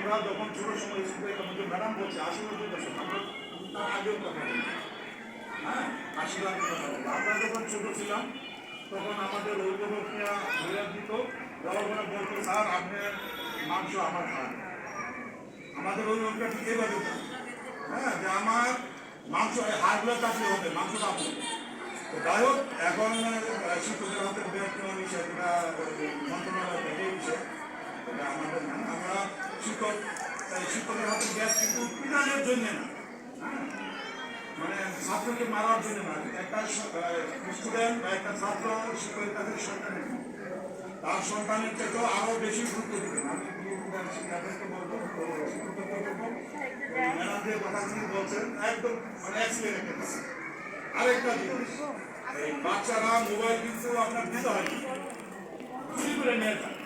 আমরা যখন ছোট সময় স্কুলে আমাদের ম্যাডাম বলছে আশি নব্বই দশক আমরা তার আগেও কথা বলি। হ্যাঁ? আশি লাখের কথা বলি। আমরা যখন ছোট ছিলাম, তখন আমাদের অভিভাবকরা ধরে দিত পরে বলতো, স্যার আপনার মাংস আমার খান। আমাদের অভিভাবকরা ঠিক এভাবে। হ্যাঁ যে আমার মাংস হাড়গুলো চাকরি হবে মাংস তো যাই হোক, এখন শিক্ষকের হাতে আমরা শিক্ষক শিক্ষকের হাতে গ্যাস কিন্তু পিটানোর জন্য না? মানে ছাত্রকে মারার জন্য না একটা স্টুডেন্ট বা একটা ছাত্র শিক্ষকের কাছে সন্তানের। তার সন্তানের থেকেও আরও বেশি গুরুত্ব দিবেন আমি শিক্ষার্থীকে বলব ম্যাডাম কথাগুলি বলছেন, একদম মানে এক্সিলেন্ট একটা কথা। আরেকটা জিনিস, এই বাচ্চারা মোবাইল কিন্তু আপনার দিতে হয় চুরি করে নিয়ে যায়